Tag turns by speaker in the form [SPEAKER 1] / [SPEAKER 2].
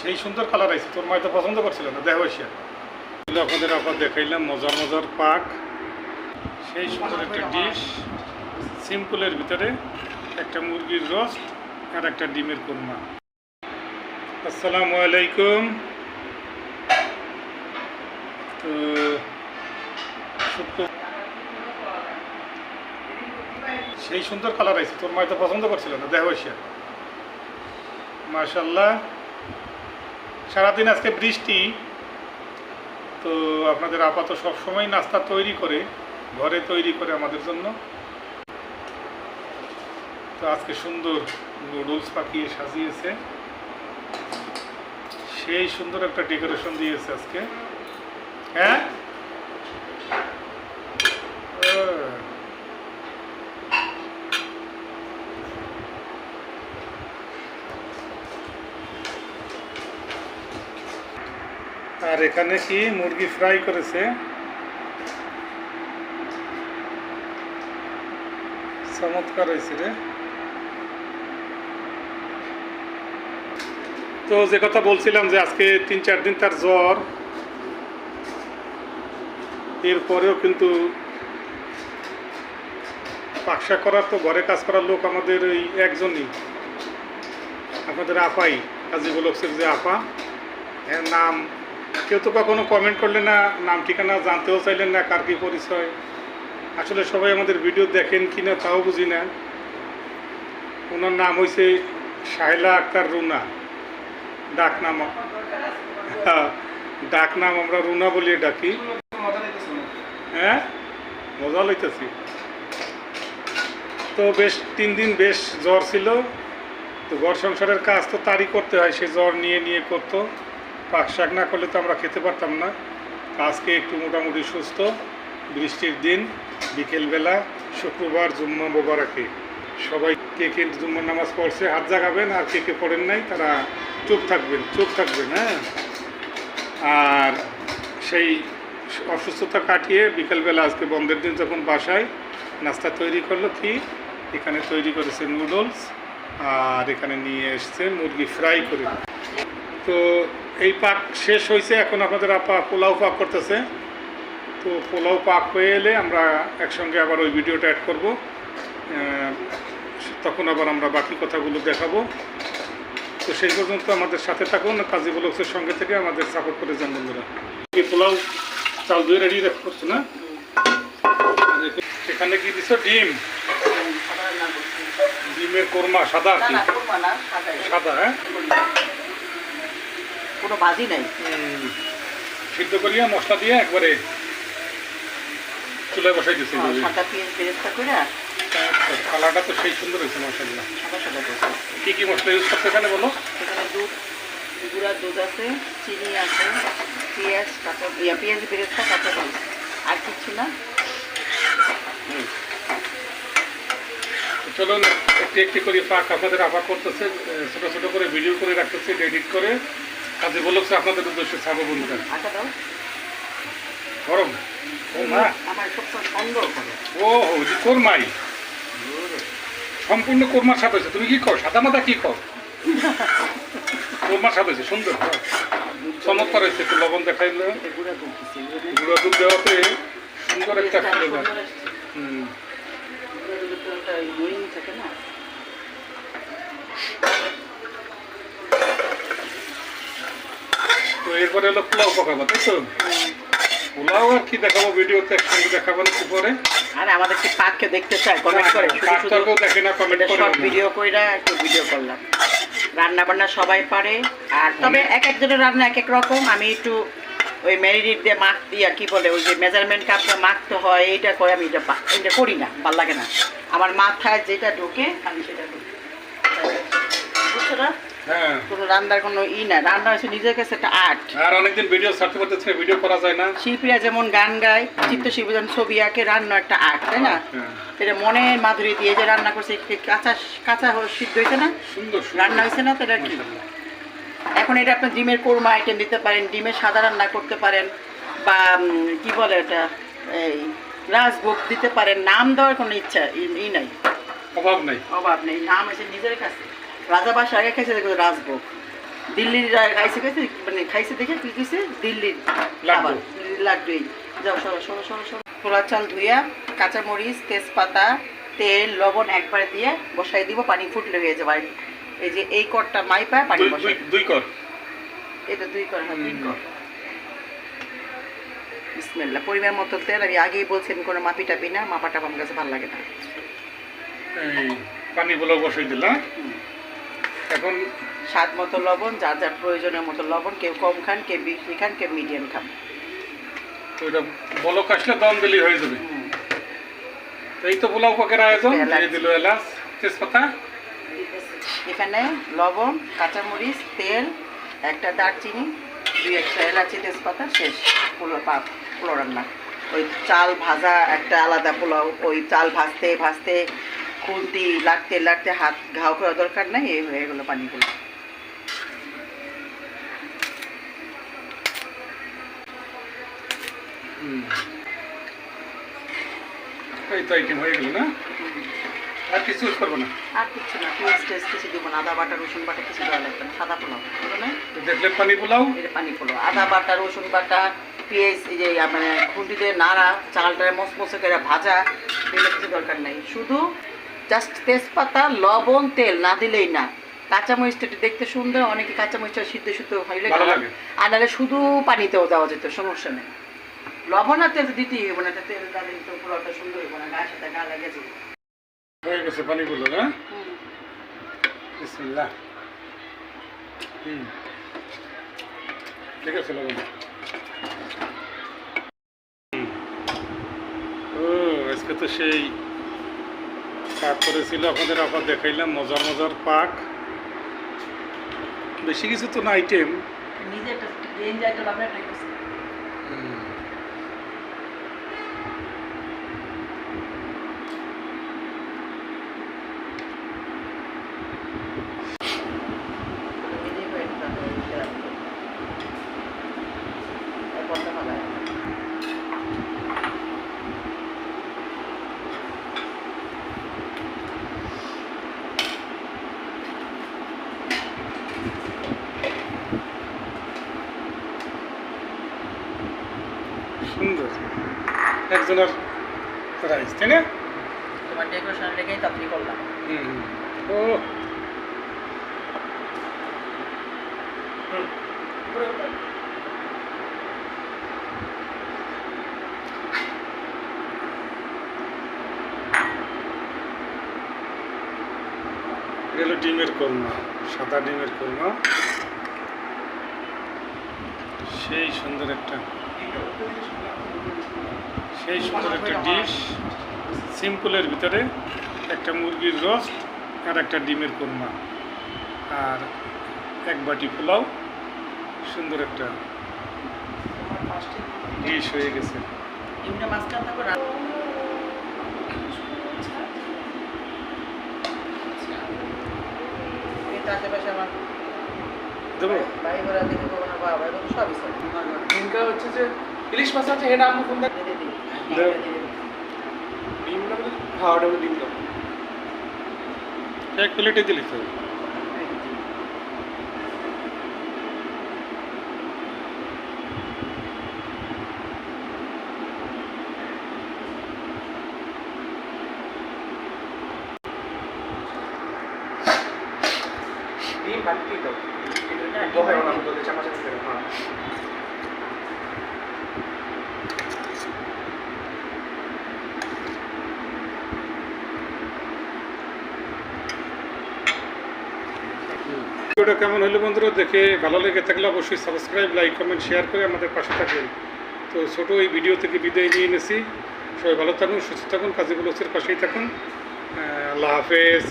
[SPEAKER 1] সেই সুন্দর কালার আছে। তোর মাই তো পছন্দ করছিল না দেখো সে আপনাদের আবার দেখাইলাম, মজার মজার পাক। সেই সুন্দর একটা ডিশ সিম্পলের ভিতরে একটা মুরগির রোস্ট আর একটা ডিমের কোরমা। আসসালামু আলাইকুম। তো সেই সুন্দর কালার আছে, তোর মাই তো পছন্দ করছিল না দেখো সে মাশাল্লাহ সারাদিন আজকে বৃষ্টি, তো আপনাদের আপাতত সবসময় নাস্তা তৈরি করে, ঘরে তৈরি করে আমাদের জন্য। তো আজকে সুন্দর নুডলস পাকিয়ে সাজিয়েছে। সেই সুন্দর একটা ডেকোরেশন দিয়েছে আজকে। হ্যাঁ? আর এখানে কি মুরগি ফ্রাই করেছে? চমৎকার হয়েছে রে। তো যে কথা বলছিলাম যে আজকে তিন চার দিন তার জ্বর, এরপরেও কিন্তু পাকশা করার তো, ঘরে কাজ করার লোক আমাদের ওই একজনই। আপনাদের আপাই, কাজী বলকসের যে আপা, এর নাম কেউ তো কখনো কমেন্ট করলেন না, নাম ঠিকানা জানতেও চাইলেন না, কার কি পরিচয়। আসলে সবাই আমাদের ভিডিও দেখেন কি না তাও বুঝি না। ওনার নাম হয়েছে শাহেলা আক্তার রুনা। ডাক নাম ডাক নাম আমরা রুনা বলিয়ে ডাকি। হ্যাঁ? মজা লইতেছি। তো বেশ, তিন দিন বেশ জ্বর ছিল। তো ঘর সংসারের কাজ তো তারই করতে হয়, সে জ্বর নিয়ে নিয়ে করতো। পাক শাক না করলে তো আমরা খেতে পারতাম না। আজকে একটু মোটামুটি সুস্থ, বৃষ্টির দিন, বিকেলবেলা, শুক্রবার, জুম্মা মোবারকে। সবাই কে কে জুম্মার নামাজ পড়ছে, হাত জাগাবেন, আর কে কে পড়েন নাই, তারা চুপ থাকবেন চুপ থাকবেন হ্যাঁ? আর সেই অসুস্থতা কাটিয়ে বিকেলবেলা আজকে বন্ধের দিন যখন বাসায়, নাস্তা তৈরি করল কি? এখানে তৈরি করেছে নুডলস, আর এখানে নিয়ে এসছে মুরগি ফ্রাই করে। তো এই পাক শেষ হয়েছে এখন আপনাদের আপা পোলাও পাক করতেছে। তো পোলাও পাক হয়ে এলে আমরা একসঙ্গে আবার ওই ভিডিওটা অ্যাড করব। তখন আবার আমরা বাকি কথাগুলো দেখাবো। তো সেই পর্যন্ত আমাদের সাথে থাকুন কাজী ব্লগসের সঙ্গে থেকে আমাদের সাপোর্ট করে যান বন্ধুরা। এই পোলাও চাল ধুয়ে রেডি করছ না? এখানে কি দিছো? ডিম। ডিমের কোরমা সাদা। সাদা হ্যাঁ?
[SPEAKER 2] কোনো ভাজি নাই।
[SPEAKER 1] সিদ্ধ করিয়া মশলা দিয়ে একবারে চুলায় বসাই দিচ্ছি
[SPEAKER 2] সাদা পেঁয়াজ বেরেস্তা করে
[SPEAKER 1] কালারটা তো সেই সুন্দর হয়েছে মশলা কি কি মশলা ইউজ করছে এখানে বলো?
[SPEAKER 2] সেখানে দুধ গুঁড়া দুধ আছে চিনি আছে পেঁয়াজ কাঁচা ইয়া পেঁয়াজ বেরেস্তা কাঁচা মরিচ আর কিচ্ছু না?
[SPEAKER 1] চলুন একটি একটি করে পাক আপনাদের আবার করতেছে ছোটো ছোট ছোট করে ভিডিও করে রাখতেছে এডিট করে। কাজে বলছে আপনাদের উদ্দেশ্যে ছাবো বন্ধুরা
[SPEAKER 2] আটা দাও।
[SPEAKER 1] গরম। ও মা ও কোরমাই। সম্পূর্ণ কোরমার স্বাদ হয়েছে। তুমি কি কর সাদা মাদা কি কর কোরমার স্বাদ হয়েছে সুন্দর। চমৎকার হয়েছে একটু লবণ দেখাইলে
[SPEAKER 2] গুঁড়া দুধ
[SPEAKER 1] দেওয়াতে সুন্দর একটা হুম।
[SPEAKER 2] থাকে না?
[SPEAKER 1] তো এরপরে হলো পোলাও পকাবো তাই তো? পোলাও আর কি দেখাবো ভিডিওতে একসঙ্গে দেখাবো না পরে?
[SPEAKER 2] আর আমাদের কি পাককে দেখতে চায় কমেন্ট করে শুধু শুধু
[SPEAKER 1] পাকটাকেও দেখে না কমেন্ট করে
[SPEAKER 2] সব ভিডিও কইরা একটু ভিডিও করলাম। রান্না বান্না সবাই পারে আর তবে এক একজনের রান্না এক এক রকম আমি একটু ওই ম্যারিনেট দিয়ে মাখ দিয়া কি বলে ওই যে মেজারমেন্ট কাপটা মাখতে হয় এইটা করে আমি এটা এটা করি না ভালো লাগে না। আমার মাথায় যেটা ঢোকে আমি সেটা করি। বুঝছ না? কোনো রান্নার কোনো ই না রান্না হচ্ছে নিজের কাছে একটা আর্ট।
[SPEAKER 1] আর অনেকদিন ভিডিও ভিডিও করা যায় না।
[SPEAKER 2] শিল্পীরা যেমন গান গায় চিত্রশিল্পী যেমন ছবি আঁকে রান্না একটা আর্ট তাই না?
[SPEAKER 1] হ্যাঁ।
[SPEAKER 2] এটা মনের মাধুরী দিয়ে যে রান্না করছে কাঁচা কাঁচা সিদ্ধ হয়েছে না। রান্না হয়েছে না তো এটা কি? এখন এটা আপনি ডিমের কোরমা আইটেম দিতে পারেন ডিমের সাদা রান্না করতে পারেন বা কি বলে এটা? এই রাজভোগ দিতে পারেন। নাম দেওয়ার কোনো ইচ্ছা ই- ই নাই।
[SPEAKER 1] অভাব নাই।
[SPEAKER 2] অভাব নেই। নাম এসে নিজের কাছে। রাজা বাসা আগে খাইছে দেখো রাজভোগ। দিল্লির খাইছে খাইছে মানে খাইছে দেখে কি কইছে? দিল্লির। খাবার দিল্লির লাড্ডু যাও সরো সরো সরো সরো। পোলা চাল ধুইয়া কাঁচামরিচ তেজপাতা তেল লবণ একবারে দিয়ে বসাই দিব পানি ফুটলে হয়ে যাবে। এই যে এই কটটা মাইপা পানি
[SPEAKER 1] দুই-
[SPEAKER 2] বসাই
[SPEAKER 1] দুই- কর।
[SPEAKER 2] এটা দুই কর হ্যাঁ দুই কর। বিসমিল্লাহ পরিমাণ মতো তেল। আমি আগেই বলছি আমি কোনো মাপি টাপি না মাপা টাপা আমার কাছে ভালো লাগে না।
[SPEAKER 1] পানি পোলাও বসাই দিলাম। এখন
[SPEAKER 2] স্বাদ মতো লবণ যার যার প্রয়োজনের মতো লবণ কেউ কম খান কেউ বেশি খান কেউ মিডিয়াম খান
[SPEAKER 1] ওইটা বলক আসলে দম দিলেই হয়ে যাবে। এই তো পোলাও পাকের আয়োজন
[SPEAKER 2] এলাচ।
[SPEAKER 1] দিয়ে দিল এলাচ তেজপাতা
[SPEAKER 2] এখানে লবণ কাঁচামরিচ তেল একটা দারচিনি দুই একটা এলাচি তেজপাতা শেষ পোলাও পা পোলাও রান্না ওই চাল ভাজা একটা আলাদা পোলাও ওই চাল ভাজতে ভাজতে খুন্তি লাগতে লাগতে হাত ঘাও করা দরকার নাই এই হয়ে গেলো পানিগুলো।
[SPEAKER 1] এই তো আইটেম হয়ে গেল না? আর কিছু ইউজ করব না?
[SPEAKER 2] আর কিছু না পেঁয়াজ টেস্ট কিছু দিব না আদা বাটা রসুন বাটা কিছু দেওয়া লাগবে না সাদা পোলাও না?
[SPEAKER 1] পানি পোলাও?
[SPEAKER 2] এটা পানি পোলাও আদা বাটা রসুন বাটা পেঁয়াজ এই যে মানে খুন্তিতে নাড়া চালটা মসমসে করে ভাজা এগুলো কিছু দরকার নাই। শুধু জাস্ট তেজপাতা লবণ তেল না দিলেই না। কাঁচামরিচটা দেখতে সুন্দর অনেকে কাঁচামরিচটা সিদ্ধ সিদ্ধ হইলে আর নাহলে শুধু পানিতেও দেওয়া যেত সমস্যা নেই। লবণ আর তেল দিতেই হবে না তেল দিলে তো পোলাওটা সুন্দর হবে না গায়ের সাথে গা লেগে
[SPEAKER 1] হয়ে গেছে পানি না? বিসমিল্লাহ। হুম। ঠিক আছে লবণ। হুম। ও আজকে তো সেই পাক করেছিল আপনাদের আবার দেখাইলাম, মজার মজার পার্ক বেশি কিছু তো না আইটেম
[SPEAKER 2] নিজে একটা ডেঞ্জার একটা ব্যাপার একটা করছে। নিজেই করে নিতে হবে, নিজে রাখতে হবে। তারপরটা ভালো হয়।
[SPEAKER 1] সুন্দর একজনের রাইস তাই না?
[SPEAKER 2] তোমার ডেকোরেশন লেগেই তাড়াতাড়ি করলাম।
[SPEAKER 1] হুম। ও। হলো ডিমের কোরমা সাদা ডিমের কোরমা সেই সুন্দর একটা সেই সুন্দর একটা ডিশ সিম্পলের ভিতরে একটা মুরগির রোস্ট আর একটা ডিমের কোরমা। আর এক বাটি পোলাও সুন্দর একটা ডিশ হয়ে গেছে।
[SPEAKER 2] আশেপাশে আমার
[SPEAKER 1] দেবো?
[SPEAKER 2] বাড়ি ঘোরা দেখে কখনো বাবা সবই সব
[SPEAKER 3] হচ্ছে যে ইলিশ মাছ আছে এটা আমরা কোনটা। ডিম না হ্যাঁ ওটা ডিম দাও
[SPEAKER 1] এক প্লেটে দিলি তো
[SPEAKER 3] ডিম বাকি দাও
[SPEAKER 2] না।
[SPEAKER 3] বলতে চামচ হ্যাঁ
[SPEAKER 1] ভিডিওটা কেমন হলো বন্ধুরা, দেখে ভালো লেগে থাকলে অবশ্যই সাবস্ক্রাইব লাইক কমেন্ট শেয়ার করে আমাদের পাশে থাকবেন। তো ছোটো এই ভিডিও থেকে বিদায় নিয়ে এনেছি সবাই ভালো থাকুন, সুস্থ থাকুন, কাজী বলসের পাশেই থাকুন। আল্লাহ হাফেজ।